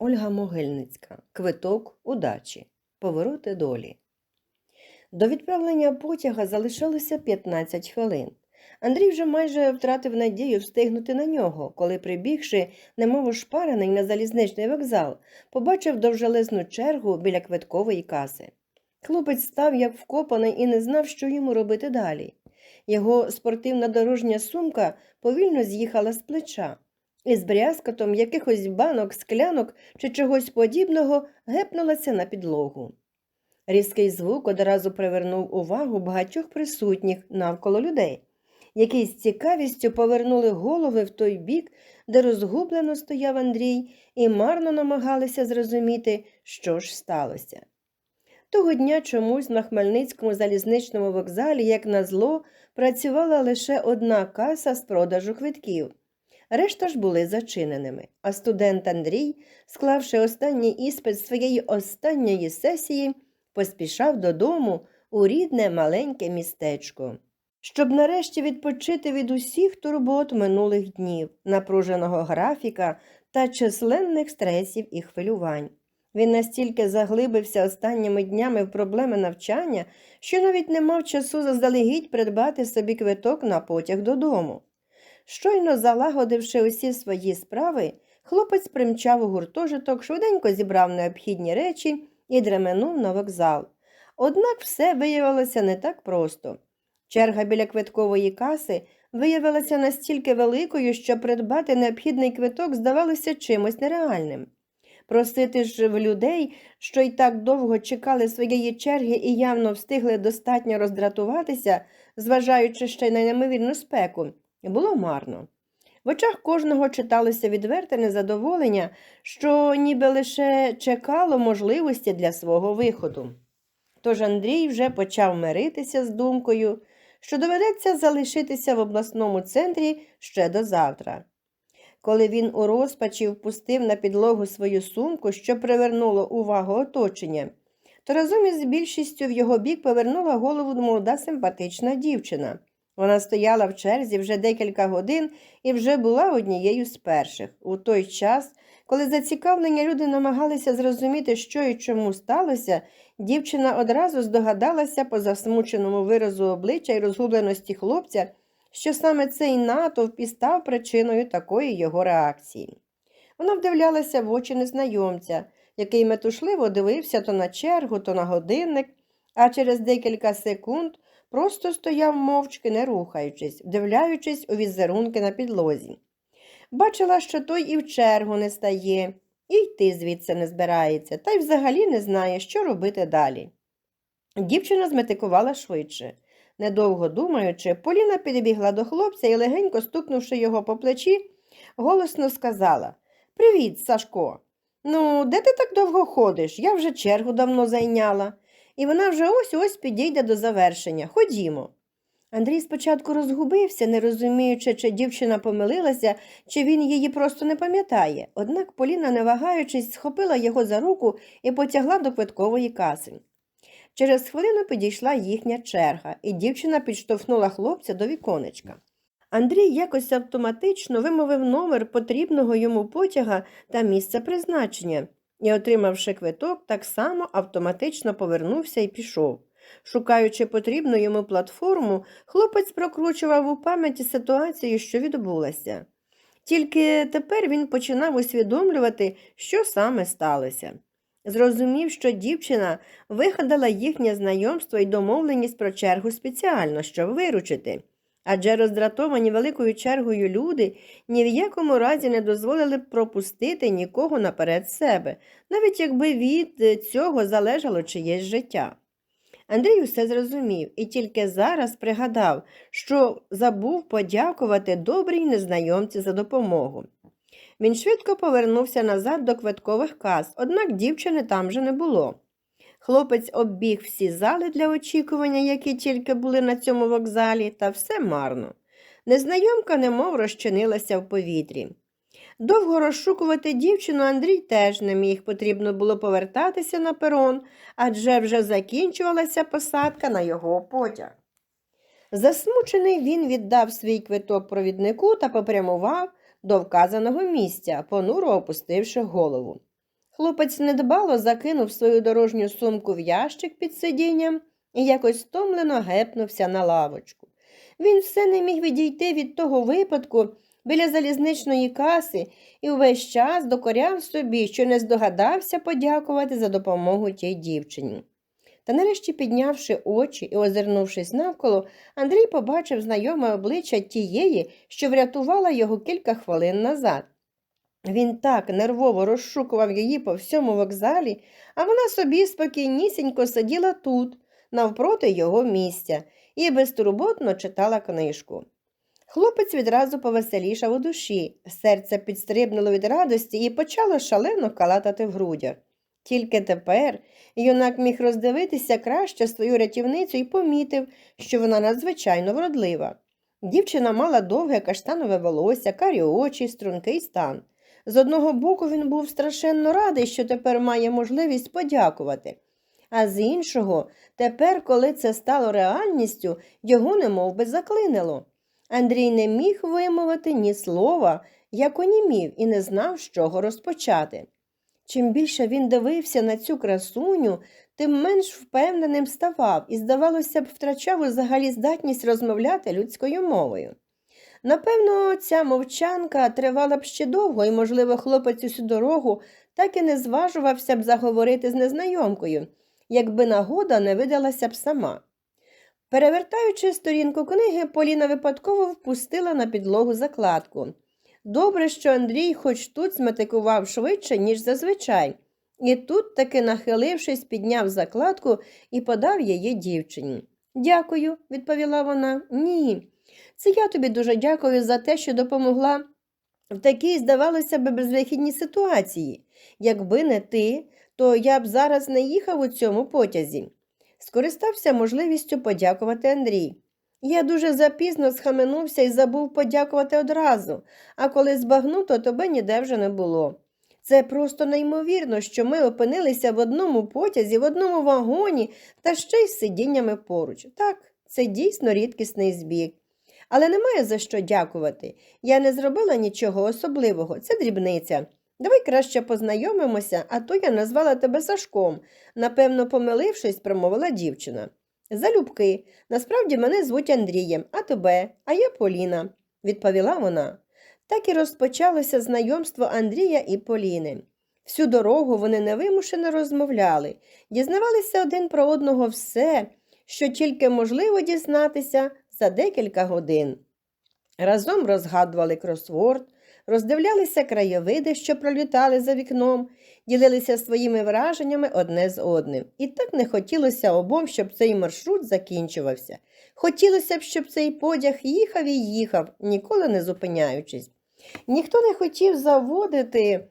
Ольга Могильницька. Квиток удачі. Повороти долі. До відправлення потяга залишалося 15 хвилин. Андрій вже майже втратив надію встигнути на нього, коли, прибігши, немов ошпарений на залізничний вокзал, побачив довжелезну чергу біля квиткової каси. Хлопець став як вкопаний і не знав, що йому робити далі. Його спортивна дорожня сумка повільно з'їхала з плеча і з брязкотом якихось банок, склянок чи чогось подібного гепнулася на підлогу. Різкий звук одразу привернув увагу багатьох присутніх навколо людей, які з цікавістю повернули голови в той бік, де розгублено стояв Андрій, і марно намагалися зрозуміти, що ж сталося. Того дня чомусь на Хмельницькому залізничному вокзалі, як назло, працювала лише одна каса з продажу квитків. Решта ж були зачиненими, а студент Андрій, склавши останній іспит своєї останньої сесії, поспішав додому у рідне маленьке містечко, щоб нарешті відпочити від усіх турбот минулих днів, напруженого графіка та численних стресів і хвилювань. Він настільки заглибився останніми днями в проблеми навчання, що навіть не мав часу заздалегідь придбати собі квиток на потяг додому. Щойно залагодивши усі свої справи, хлопець примчав у гуртожиток, швиденько зібрав необхідні речі і дременув на вокзал. Однак все виявилося не так просто. Черга біля квиткової каси виявилася настільки великою, що придбати необхідний квиток здавалося чимось нереальним. Просити ж в людей, що й так довго чекали своєї черги і явно встигли достатньо роздратуватися, зважаючи ще й на немовірну спеку, було марно. В очах кожного читалося відверте незадоволення, що ніби лише чекало можливості для свого виходу. Тож Андрій вже почав миритися з думкою, що доведеться залишитися в обласному центрі ще до завтра. Коли він у розпачі впустив на підлогу свою сумку, що привернуло увагу оточення, то разом із більшістю в його бік повернула голову молода симпатична дівчина. Вона стояла в черзі вже декілька годин і вже була однією з перших. У той час, коли зацікавлені люди намагалися зрозуміти, що і чому сталося, дівчина одразу здогадалася по засмученому виразу обличчя і розгубленості хлопця, що саме цей натовп і став причиною такої його реакції. Вона вдивлялася в очі незнайомця, який метушливо дивився то на чергу, то на годинник, а через декілька секунд просто стояв мовчки, не рухаючись, вдивляючись у візерунки на підлозі. Бачила, що той і в чергу не стає, і йти звідси не збирається, та й взагалі не знає, що робити далі. Дівчина зметикувала швидше. Недовго думаючи, Поліна підбігла до хлопця і, легенько стукнувши його по плечі, голосно сказала Привіт, Сашко. Ну, де ти так довго ходиш? Я вже чергу давно зайняла і вона вже ось ось підійде до завершення. Ходімо. Андрій спочатку розгубився, не розуміючи, чи дівчина помилилася, чи він її просто не пам'ятає. Однак Поліна, не вагаючись, схопила його за руку і потягла до квиткової каси. Через хвилину підійшла їхня черга, і дівчина підштовхнула хлопця до віконечка. Андрій якось автоматично вимовив номер потрібного йому потяга та місце призначення і, отримавши квиток, так само автоматично повернувся і пішов. Шукаючи потрібну йому платформу, хлопець прокручував у пам'яті ситуацію, що відбулася. Тільки тепер він починав усвідомлювати, що саме сталося. Зрозумів, що дівчина вигадала їхнє знайомство і домовленість про чергу спеціально, щоб виручити адже роздратовані великою чергою люди ні в якому разі не дозволили б пропустити нікого наперед себе, навіть якби від цього залежало чиєсь життя. Андрій усе зрозумів і тільки зараз пригадав, що забув подякувати добрій незнайомці за допомогу. Він швидко повернувся назад до квиткових кас, однак дівчини там же не було. Хлопець оббіг всі зали для очікування, які тільки були на цьому вокзалі, та все марно. Незнайомка немов розчинилася в повітрі. Довго розшукувати дівчину Андрій теж не міг, потрібно було повертатися на перон, адже вже закінчувалася посадка на його потяг. Засмучений він віддав свій квиток провіднику та попрямував до вказаного місця, понуро опустивши голову. Хлопець недбало закинув свою дорожню сумку в ящик під сидінням і якось стомлено гепнувся на лавочку. Він все не міг відійти від того випадку біля залізничної каси і увесь час докоряв собі, що не здогадався подякувати за допомогу тій дівчині. Та нарешті, піднявши очі і озирнувшись навколо, Андрій побачив знайоме обличчя тієї, що врятувала його кілька хвилин назад. Він так нервово розшукував її по всьому вокзалі, а вона собі спокійнісінько сиділа тут, навпроти його місця, і безтурботно читала книжку. Хлопець відразу повеселішав у душі, серце підстрибнуло від радості і почало шалено калатати в грудях. Тільки тепер юнак міг роздивитися краще свою рятівницю і помітив, що вона надзвичайно вродлива. Дівчина мала довге каштанове волосся, карі очі, стрункий стан. З одного боку він був страшенно радий, що тепер має можливість подякувати, а з іншого, тепер, коли це стало реальністю, його немов би заклинило. Андрій не міг вимовити ні слова, як онімів, і не знав, з чого розпочати. Чим більше він дивився на цю красуню, тим менш впевненим ставав і, здавалося б, втрачав взагалі здатність розмовляти людською мовою. Напевно, ця мовчанка тривала б ще довго, і, можливо, хлопець усю дорогу так і не зважувався б заговорити з незнайомкою, якби нагода не видалася б сама. Перевертаючи сторінку книги, Поліна випадково впустила на підлогу закладку. Добре, що Андрій хоч тут зметикував швидше, ніж зазвичай, і тут, таки нахилившись, підняв закладку і подав її дівчині. Дякую, відповіла вона. Ні. Це я тобі дуже дякую за те, що допомогла в такій, здавалося б, безвихідній ситуації. Якби не ти, то я б зараз не їхав у цьому потязі. Скористався можливістю подякувати Андрій. Я дуже запізно схаменувся і забув подякувати одразу, а коли збагнув, то тебе ніде вже не було. Це просто неймовірно, що ми опинилися в одному потязі, в одному вагоні та ще й з сидіннями поруч. Так, це дійсно рідкісний збіг. Але немає за що дякувати. Я не зробила нічого особливого, це дрібниця. Давай краще познайомимося, а то я назвала тебе Сашком, напевно, помилившись, промовила дівчина. Залюбки, насправді мене звуть Андрієм, а тебе, а я Поліна, відповіла вона. Так і розпочалося знайомство Андрія і Поліни. Всю дорогу вони невимушено розмовляли, дізнавалися один про одного все, що тільки можливо дізнатися за декілька годин. Разом розгадували кросворд, роздивлялися краєвиди, що пролітали за вікном, ділилися своїми враженнями одне з одним. І так не хотілося обом, щоб цей маршрут закінчувався. Хотілося б, щоб цей потяг їхав і їхав, ніколи не зупиняючись. Ніхто не хотів заводити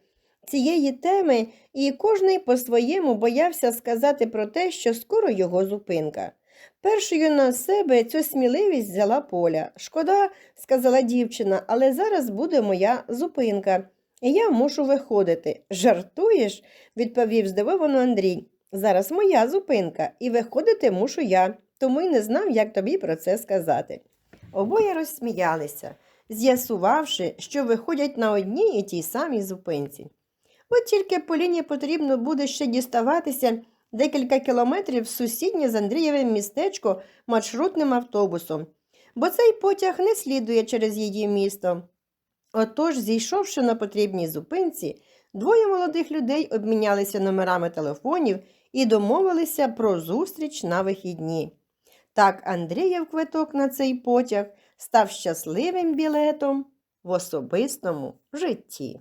цієї теми, і кожний по-своєму боявся сказати про те, що скоро його зупинка. Першою на себе цю сміливість взяла Поля. Шкода, сказала дівчина, але зараз буде моя зупинка, і я мушу виходити. Жартуєш? відповів здивовано Андрій. Зараз моя зупинка, і виходити мушу я, тому й не знав, як тобі про це сказати. Обоє розсміялися, з'ясувавши, що виходять на одній і тій самій зупинці. От тільки Поліні потрібно буде ще діставатися декілька кілометрів в сусіднє з Андрієвим містечко маршрутним автобусом, бо цей потяг не слідує через її місто. Отож, зійшовши на потрібній зупинці, двоє молодих людей обмінялися номерами телефонів і домовилися про зустріч на вихідні. Так Андрієв квиток на цей потяг став щасливим білетом в особистому житті.